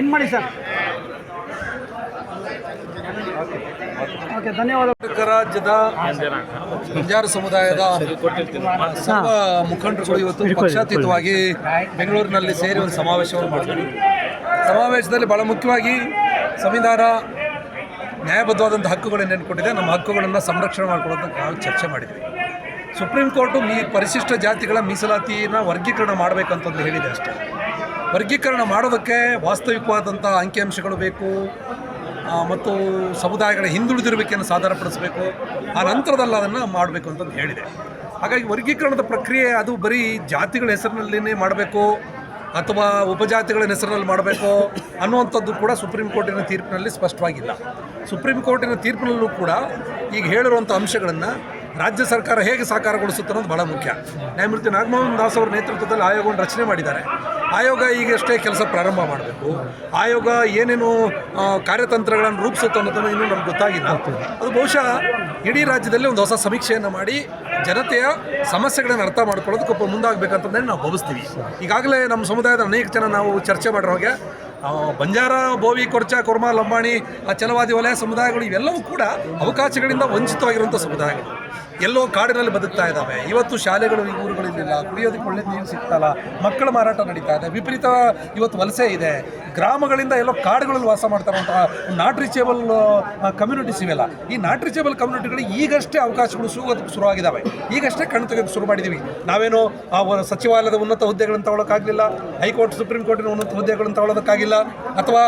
ಇನ್ ಮಾಡಿ ಸರ್. ಧನ್ಯವಾದ. ರಾಜ್ಯದ ಬಂಜಾರ ಸಮುದಾಯದ ಸರ್ವ ಮುಖಂಡರುಗಳು ಇವತ್ತು ಪಕ್ಷಾತೀತವಾಗಿ ಬೆಂಗಳೂರಿನಲ್ಲಿ ಸೇರಿ ಒಂದು ಸಮಾವೇಶವನ್ನು ಮಾಡಿದ್ರು ಸಮಾವೇಶದಲ್ಲಿ ಬಹಳ ಮುಖ್ಯವಾಗಿ ಸಂವಿಧಾನ ನ್ಯಾಯಬದ್ಧವಾದಂಥ ಹಕ್ಕುಗಳನ್ನು ನೆನ್ಕೊಟ್ಟಿದೆ ನಮ್ಮ ಹಕ್ಕುಗಳನ್ನು ಸಂರಕ್ಷಣೆ ಮಾಡಿಕೊಡೋದಕ್ಕೆ ನಾವು ಚರ್ಚೆ ಮಾಡಿದ್ವಿ. ಸುಪ್ರೀಂ ಕೋರ್ಟು ಮೀ ಪರಿಶಿಷ್ಟ ಜಾತಿಗಳ ಮೀಸಲಾತಿನ ವರ್ಗೀಕರಣ ಮಾಡಬೇಕಂತಂದು ಹೇಳಿದೆ ಅಷ್ಟೇ. ವರ್ಗೀಕರಣ ಮಾಡೋದಕ್ಕೆ ವಾಸ್ತವಿಕವಾದಂಥ ಅಂಕಿಅಂಶಗಳು ಬೇಕು ಮತ್ತು ಸಮುದಾಯಗಳ ಹಿಂದುಳಿದಿರುವಿಕೆಯನ್ನು ಸಾಧಾರಣಪಡಿಸಬೇಕು. ಆ ನಂತರದಲ್ಲಿ ಅದನ್ನು ಮಾಡಬೇಕು ಅಂತಂದು ಹೇಳಿದೆ. ಹಾಗಾಗಿ ವರ್ಗೀಕರಣದ ಪ್ರಕ್ರಿಯೆ ಅದು ಬರೀ ಜಾತಿಗಳ ಹೆಸರಿನಲ್ಲಿನೇ ಮಾಡಬೇಕು, ಅಥವಾ ಉಪಜಾತಿಗಳ ಹೆಸರಿನಲ್ಲಿ ಮಾಡಬೇಕು ಅನ್ನುವಂಥದ್ದು ಕೂಡ ಸುಪ್ರೀಂ ಕೋರ್ಟಿನ ತೀರ್ಪಿನಲ್ಲಿ ಸ್ಪಷ್ಟವಾಗಿಲ್ಲ. ಸುಪ್ರೀಂ ಕೋರ್ಟಿನ ತೀರ್ಪಿನಲ್ಲೂ ಕೂಡ ಈಗ ಹೇಳಿರುವಂಥ ಅಂಶಗಳನ್ನು ರಾಜ್ಯ ಸರ್ಕಾರ ಹೇಗೆ ಸಾಕಾರಗೊಳಿಸುತ್ತೆ ಅನ್ನೋದು ಭಾಳ ಮುಖ್ಯ. ನ್ಯಾಯಮೂರ್ತಿ ನಾಗಮೋಹನ್ ದಾಸ್ ಅವರ ನೇತೃತ್ವದಲ್ಲಿ ಆಯೋಗವನ್ನು ರಚನೆ ಮಾಡಿದ್ದಾರೆ. ಆಯೋಗ ಈಗಷ್ಟೇ ಕೆಲಸ ಪ್ರಾರಂಭ ಮಾಡಬೇಕು. ಆಯೋಗ ಏನೇನು ಕಾರ್ಯತಂತ್ರಗಳನ್ನು ರೂಪಿಸುತ್ತೆ ಅನ್ನೋದನ್ನು ಇನ್ನೂ ನಮ್ಗೆ ಗೊತ್ತಾಗಿಲ್ಲ. ಅದು ಬಹುಶಃ ಇಡೀ ರಾಜ್ಯದಲ್ಲಿ ಒಂದು ಹೊಸ ಸಮೀಕ್ಷೆಯನ್ನು ಮಾಡಿ ಜನತೆಯ ಸಮಸ್ಯೆಗಳನ್ನು ಅರ್ಥ ಮಾಡ್ಕೊಳ್ಳೋದಕ್ಕೆ ಒಬ್ಬ ಮುಂದಾಗಬೇಕಂತಂದ್ರೆ ನಾವು ಭಾವಿಸ್ತೀವಿ. ಈಗಾಗಲೇ ನಮ್ಮ ಸಮುದಾಯದ ಅನೇಕ ಜನ ನಾವು ಚರ್ಚೆ ಮಾಡಿರೋ ಹಾಗೆ ಬಂಜಾರ, ಬೋವಿ, ಕೊರ್ಚ, ಕೊರ್ಮ, ಲಂಬಾಣಿ, ಆ, ಚಲವಾದಿ ವಲಯ ಸಮುದಾಯಗಳು ಇವೆಲ್ಲವೂ ಕೂಡ ಅವಕಾಶಗಳಿಂದ ವಂಚಿತವಾಗಿರುವಂಥ ಸಮುದಾಯಗಳು. ಎಲ್ಲೋ ಕಾಡಿನಲ್ಲಿ ಬದುಕ್ತಾ ಇದ್ದಾವೆ. ಇವತ್ತು ಶಾಲೆಗಳು ಈ ಊರುಗಳಿರಲಿಲ್ಲ. ಕುಡಿಯೋದಕ್ಕೆ ಒಳ್ಳೆ ನೀರು ಸಿಗ್ತಲ್ಲ. ಮಕ್ಕಳ ಮಾರಾಟ ನಡೀತಾ ಇದೆ. ವಿಪರೀತ ಇವತ್ತು ವಲಸೆ ಇದೆ. ಗ್ರಾಮಗಳಿಂದ ಎಲ್ಲೋ ಕಾಡುಗಳಲ್ಲಿ ವಾಸ ಮಾಡ್ತಾರಂತಹ ನಾಟ್ ರೀಚೇಬಲ್ ಕಮ್ಯುನಿಟೀಸ್ ಇವೆಲ್ಲ. ಈ ನಾಟ್ ರೀಚೇಬಲ್ ಕಮ್ಯುನಿಟಿಗಳಿಗೆ ಈಗಷ್ಟೇ ಅವಕಾಶಗಳು ಸಿಗೋದಕ್ಕೆ ಶುರುವಾಗಿದ್ದಾವೆ. ಈಗಷ್ಟೇ ಕಣ್ಣು ತೆಗೆದು ಶುರು ಮಾಡಿದ್ದೀವಿ ನಾವೇನು ಆ ಸಚಿವಾಲಯದ ಉನ್ನತ ಹುದ್ದೆಗಳನ್ನು ತಗೊಳ್ಳೋಕ್ಕಾಗಲಿಲ್ಲ ಹೈಕೋರ್ಟ್, ಸುಪ್ರೀಂ ಕೋರ್ಟಿನ ಉನ್ನತ ಹುದ್ದೆಗಳನ್ನು ತಗೊಳ್ಳೋದಕ್ಕಾಗಿಲ್ಲ ಅಥವಾ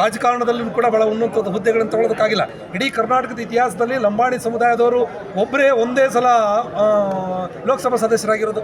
ರಾಜಕಾರಣದಲ್ಲೂ ಕೂಡ ಬಹಳ ಉನ್ನತ ಹುದ್ದೆಗಳನ್ನು ತಗೊಳ್ಳೋದಕ್ಕಾಗಿಲ್ಲ ಇಡೀ ಕರ್ನಾಟಕದ ಇತಿಹಾಸದಲ್ಲಿ ಲಂಬಾಣಿ ಸಮುದಾಯದವರು ಒಬ್ಬರೇ ಒಂದೇ ಸಲ ಲೋಕಸಭಾ ಸದಸ್ಯರಾಗಿರೋದು.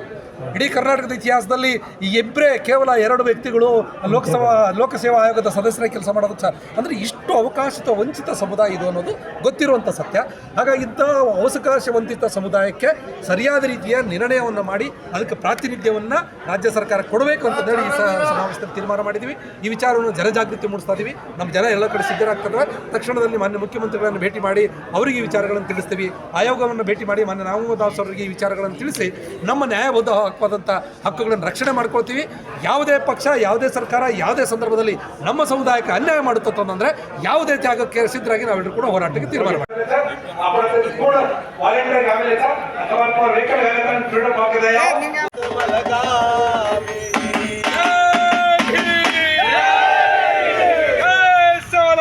ಇಡೀ ಕರ್ನಾಟಕದ ಇತಿಹಾಸದಲ್ಲಿ ಈ ಇಬ್ಬರೇ ಕೇವಲ ಎರಡು ವ್ಯಕ್ತಿಗಳು ಲೋಕಸಭಾ, ಲೋಕಸೇವಾ ಆಯೋಗದ ಸದಸ್ಯರ ಕೆಲಸ ಮಾಡೋದು ಸಹ. ಅಂದರೆ ಇಷ್ಟು ಅವಕಾಶಿತ, ವಂಚಿತ ಸಮುದಾಯ ಇದು ಅನ್ನೋದು ಗೊತ್ತಿರುವಂಥ ಸತ್ಯ. ಹಾಗಾಗಿ ಇಂಥ ಅವಕಾಶ ವಂಚಿತ ಸಮುದಾಯಕ್ಕೆ ಸರಿಯಾದ ರೀತಿಯ ನಿರ್ಣಯವನ್ನು ಮಾಡಿ, ಅದಕ್ಕೆ ಪ್ರಾತಿನಿಧ್ಯವನ್ನು ರಾಜ್ಯ ಸರ್ಕಾರ ಕೊಡಬೇಕು ಅಂತ ಹೇಳಿ ಈ ಸಮಾವೇಶದಲ್ಲಿ ತೀರ್ಮಾನ ಮಾಡಿದ್ದೀವಿ. ಈ ವಿಚಾರವನ್ನು ಜನಜಾಗೃತಿ ಮೂಡಿಸ್ತಾ ಇದ್ದೀವಿ ನಮ್ಮ ಜನ ಎಲ್ಲ ಕಡೆ ಸಿದ್ಧರಾಗ್ತದೆ ತಕ್ಷಣದಲ್ಲಿ ಮಾನ್ಯ ಮುಖ್ಯಮಂತ್ರಿಗಳನ್ನು ಭೇಟಿ ಮಾಡಿ, ಅವರಿಗೆ ಈ ವಿಚಾರಗಳನ್ನು ತಿಳಿಸ್ತೀವಿ. ಆಯೋಗವನ್ನು ಭೇಟಿ ಮಾಡಿ ಮಾನ್ಯ ನಾಮದಾಸ್ ಅವರಿಗೆ ಈ ವಿಚಾರಗಳನ್ನು ತಿಳಿಸಿ, ನಮ್ಮ ನ್ಯಾಯಬದ್ಧ ಹಕ್ಕಾದಂಥ ಹಕ್ಕುಗಳನ್ನು ರಕ್ಷಣೆ ಮಾಡ್ಕೊಳ್ತೀವಿ. ಯಾವುದೇ ಪಕ್ಷ, ಯಾವುದೇ ಸರ್ಕಾರ, ಯಾವುದೇ ಸಂದರ್ಭದಲ್ಲಿ ನಮ್ಮ ಸಮುದಾಯಕ್ಕೆ ಅನ್ಯಾಯ ಮಾಡುತ್ತೋ ಅಂದರೆ ಯಾವುದೇ ತ್ಯಾಗಕ್ಕೆ ಸಿದ್ಧರಾಗಿ ನಾವೆಲ್ಲರೂ ಕೂಡ ಹೋರಾಟಕ್ಕೆ ತೀರ್ಮಾನ ಸಾಲ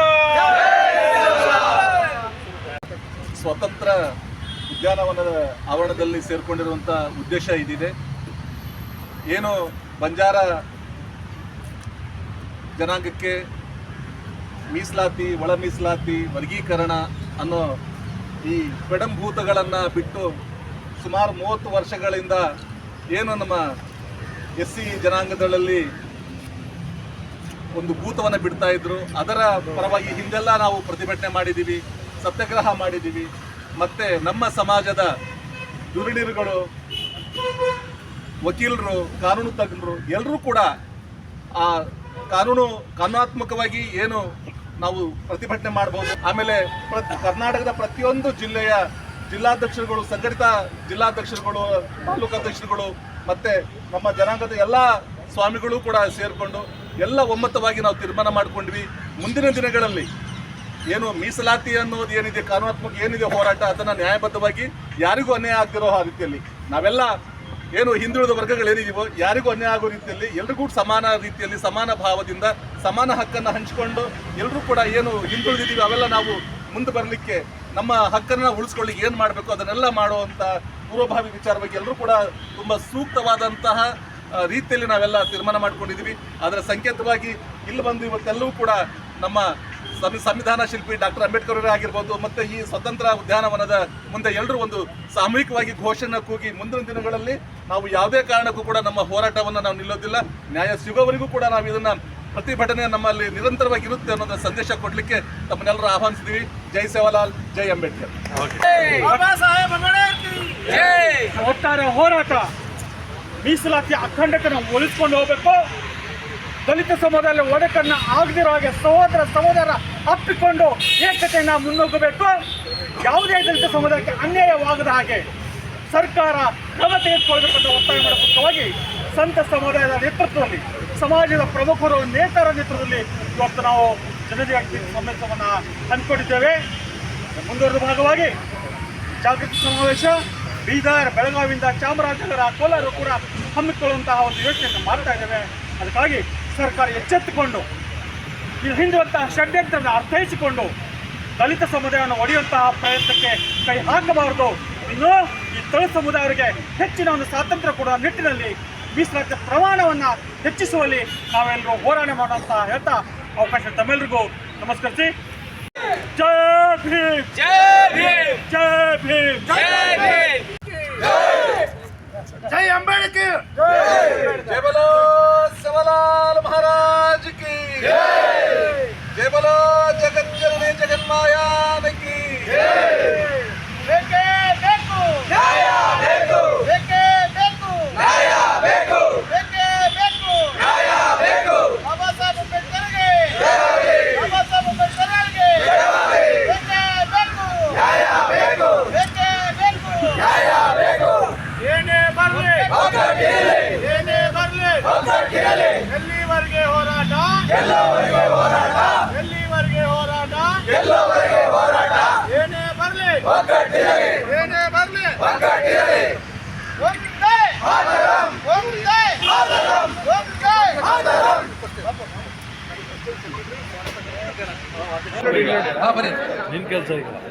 ಸ್ವತಂತ್ರ ಉದ್ಯಾನವನದ ಆವರಣದಲ್ಲಿ ಸೇರ್ಕೊಂಡಿರುವಂಥ ಉದ್ದೇಶ ಇದಿದೆ. ಏನು ಬಂಜಾರ ಜನಾಂಗಕ್ಕೆ ಮೀಸಲಾತಿ, ಒಳ ಮೀಸಲಾತಿ, ವರ್ಗೀಕರಣ ಅನ್ನೋ ಈ ಪೆಡಂಭೂತಗಳನ್ನು ಬಿಟ್ಟು ಸುಮಾರು ಮೂವತ್ತು ವರ್ಷಗಳಿಂದ ಏನು ನಮ್ಮ ಎಸ್ ಸಿ ಜನಾಂಗದಲ್ಲಿ ಒಂದು ಭೂತವನ್ನು ಬಿಡ್ತಾ ಇದ್ರು, ಅದರ ಪರವಾಗಿ ಹಿಂದೆಲ್ಲ ನಾವು ಪ್ರತಿಭಟನೆ ಮಾಡಿದ್ದೀವಿ ಸತ್ಯಾಗ್ರಹ ಮಾಡಿದ್ದೀವಿ ಮತ್ತೆ ನಮ್ಮ ಸಮಾಜದ ದುರುಳಿರುಗಳು ವಕೀಲರು, ಕಾನೂನು ತಜ್ಞರು ಎಲ್ಲರೂ ಕೂಡ ಆ ಕಾನೂನು ಕಾನೂನಾತ್ಮಕವಾಗಿ ಏನು ನಾವು ಪ್ರತಿಭಟನೆ ಮಾಡಬಹುದು ಆಮೇಲೆ ಕರ್ನಾಟಕದ ಪ್ರತಿಯೊಂದು ಜಿಲ್ಲೆಯ ಜಿಲ್ಲಾಧ್ಯಕ್ಷರುಗಳು, ಸಂಘಟಿತ ಜಿಲ್ಲಾಧ್ಯಕ್ಷರುಗಳು ತಾಲೂಕಾಧ್ಯಕ್ಷರುಗಳು ಮತ್ತೆ ನಮ್ಮ ಜನಾಂಗದ ಎಲ್ಲ ಸ್ವಾಮಿಗಳು ಕೂಡ ಸೇರಿಕೊಂಡು ಎಲ್ಲ ಒಮ್ಮತವಾಗಿ ನಾವು ತೀರ್ಮಾನ ಮಾಡ್ಕೊಂಡ್ವಿ. ಮುಂದಿನ ದಿನಗಳಲ್ಲಿ ಏನು ಮೀಸಲಾತಿ ಅನ್ನೋದು ಏನಿದೆ, ಕಾನೂನಾತ್ಮಕ ಏನಿದೆ ಹೋರಾಟ, ಅದನ್ನು ನ್ಯಾಯಬದ್ಧವಾಗಿ ಯಾರಿಗೂ ಅನ್ಯಾಯ ಆಗ್ತಿರೋ ಆ ರೀತಿಯಲ್ಲಿ ನಾವೆಲ್ಲ ಏನು ಹಿಂದುಳಿದ ವರ್ಗಗಳು ಏನಿದೆಯೋ ಯಾರಿಗೂ ಅನ್ಯಾಯ ಆಗೋ ರೀತಿಯಲ್ಲಿ ಎಲ್ರಿಗೂ ಸಮಾನ ರೀತಿಯಲ್ಲಿ, ಸಮಾನ ಭಾವದಿಂದ, ಸಮಾನ ಹಕ್ಕನ್ನು ಹಂಚಿಕೊಂಡು ಎಲ್ಲರೂ ಕೂಡ ಏನು ಹಿಂದುಳಿದಿದ್ದೀವಿ ಅವೆಲ್ಲ ನಾವು ಮುಂದೆ ಬರಲಿಕ್ಕೆ ನಮ್ಮ ಹಕ್ಕನ್ನು ಉಳಿಸ್ಕೊಳ್ಳಿಕ್ಕೆ ಏನು ಮಾಡಬೇಕು ಅದನ್ನೆಲ್ಲ ಮಾಡುವಂಥ ಪೂರ್ವಭಾವಿ ವಿಚಾರ ಬಗ್ಗೆ ಎಲ್ಲರೂ ಕೂಡ ತುಂಬ ಸೂಕ್ತವಾದಂತಹ ರೀತಿಯಲ್ಲಿ ನಾವೆಲ್ಲ ತೀರ್ಮಾನ ಮಾಡ್ಕೊಂಡಿದ್ದೀವಿ. ಅದರ ಸಂಕೇತವಾಗಿ ಇಲ್ಲಿ ಬಂದು ಇವತ್ತೆಲ್ಲವೂ ಕೂಡ ನಮ್ಮ ಸಂವಿಧಾನ ಶಿಲ್ಪಿ ಡಾಕ್ಟರ್ ಅಂಬೇಡ್ಕರ್ ಅವರೇ ಆಗಿರ್ಬೋದು, ಮತ್ತೆ ಈ ಸ್ವತಂತ್ರ ಉದ್ಯಾನವನದ ಮುಂದೆ ಎಲ್ಲರೂ ಒಂದು ಸಾಮೂಹಿಕವಾಗಿ ಘೋಷಣೆ ಕೂಗಿ ಮುಂದಿನ ದಿನಗಳಲ್ಲಿ ನಾವು ಯಾವುದೇ ಕಾರಣಕ್ಕೂ ಕೂಡ ನಮ್ಮ ಹೋರಾಟವನ್ನು ನಾವು ನಿಲ್ಲೋದಿಲ್ಲ. ನ್ಯಾಯ ಸಿಗೋವರೆಗೂ ಕೂಡ ನಾವು ಇದನ್ನು ಪ್ರತಿಭಟನೆ ನಮ್ಮಲ್ಲಿ ನಿರಂತರವಾಗಿ ಇರುತ್ತೆ ಅನ್ನೋದನ್ನ ಸಂದೇಶ ಕೊಡಲಿಕ್ಕೆ ತಮ್ಮನ್ನೆಲ್ಲರೂ ಆಹ್ವಾನಿಸಿದೀವಿ. ಜೈ ಸೇವಾಲಾಲ್, ಜೈ ಅಂಬೇಡ್ಕರ್. ಒಟ್ಟಾರೆ ಹೋರಾಟ ಮೀಸಲಾತಿ ಅಖಂಡತೆಯನ್ನು ಉಳಿಸ್ಕೊಂಡು ಹೋಗಬೇಕು. ದಲಿತ ಸಮುದಾಯ ಒಡಕನ್ನ ಆಗದಿರೋ ಹಾಗೆ ಸಹೋದರ ಸಹೋದರ ಅಪ್ಪಿಕೊಂಡು ಏಕತೆಯನ್ನು ಮುನ್ನುಗ್ಗಬೇಕು ಯಾವುದೇ ದಲಿತ ಸಮುದಾಯಕ್ಕೆ ಅನ್ಯಾಯವಾಗದ ಹಾಗೆ ಸರ್ಕಾರ ಕ್ರಮ ತೆಗೆದುಕೊಳ್ಬೇಕಂತ ಒತ್ತಾಯ ಮಾಡಬೇಕಾಗಿ ಸಂತ ಸಮುದಾಯದ ನೇತೃತ್ವದಲ್ಲಿ, ಸಮಾಜದ ಪ್ರಮುಖರು ನೇತರ ನೇತೃತ್ವದಲ್ಲಿ ಇವತ್ತು ನಾವು ಜನಜಾಗೃತಿ ಸಮಾವೇಶವನ್ನು ಹಮ್ಮಿಕೊಂಡಿದ್ದೇವೆ ಮುಂದುವರೆದ ಭಾಗವಾಗಿ ಜಾಗೃತಿ ಸಮಾವೇಶ, ಬೀದರ್, ಬೆಳಗಾವಿಯಿಂದ ಚಾಮರಾಜನಗರ, ಕೋಲಾರ ಕೂಡ ಹಮ್ಮಿಕೊಳ್ಳುವಂತಹ ಒಂದು ಯೋಚನೆಯನ್ನು ಮಾಡ್ತಾ ಇದ್ದೇವೆ. ಅದಕ್ಕಾಗಿ ಸರ್ಕಾರ ಎಚ್ಚೆತ್ತುಕೊಂಡು ಇದು ಹಿಂದಿರುವಂತಹ ಷಡ್ಯಂತ್ರವನ್ನು ಅರ್ಥೈಸಿಕೊಂಡು ದಲಿತ ಸಮುದಾಯವನ್ನು ಒಡೆಯುವಂತಹ ಪ್ರಯತ್ನಕ್ಕೆ ಕೈ ಹಾಕಬಾರದು. ಇನ್ನು ಈ ದಲಿತ ಸಮುದಾಯರಿಗೆ ಹೆಚ್ಚಿನ ಒಂದು ಸ್ವಾತಂತ್ರ್ಯ ಕೊಡುವ ನಿಟ್ಟಿನಲ್ಲಿ ಮೀಸಲಾತಿಯ ಪ್ರಮಾಣವನ್ನು ಹೆಚ್ಚಿಸುವಲ್ಲಿ ನಾವೆಲ್ಲರೂ ಹೋರಾಟ ಮಾಡೋ ಅಂತ ಹೇಳ್ತಾ ಅವಕಾಶ ತಮ್ಮೆಲ್ರಿಗೂ ನಮಸ್ಕರಿಸಿ ಜೈ ಭೀಮ್. ಜೈ ಭೀಮ್. ಜೈ ಭೀಮ್. ಜೈ ಭೀಮ್. ಜೈ ಅಂಬೇಡ್ಕರ್. ಜೈ ಜೈ জওয়ালাল মহারাজ। ಒಗ್ಗಟ್ಟಿರಲಿ ಎಲ್ಲಿವರೆಗೆ ಹೋರಾಟ? ಎಲ್ಲವರೆಗೆ ಹೋರಾಟ. ಎಲ್ಲಿವರೆಗೆ ಹೋರಾಟ? ಎಲ್ಲವರೆಗೆ ಹೋರಾಟ. ಏನೇ ಬರಲಿ. ಒಗ್ಗಟ್ಟಿರಲಿ ಏನೇ ಬರಲಿ. ಒಗ್ಗಟ್ಟಿರಲಿ ಒಂದೇ ಮಾತರಂ ಒಂದೇ ಮಾತರಂ ಒಂದೇ ಮಾತರಂ ಕೆಲಸ ಬನ್ನಿ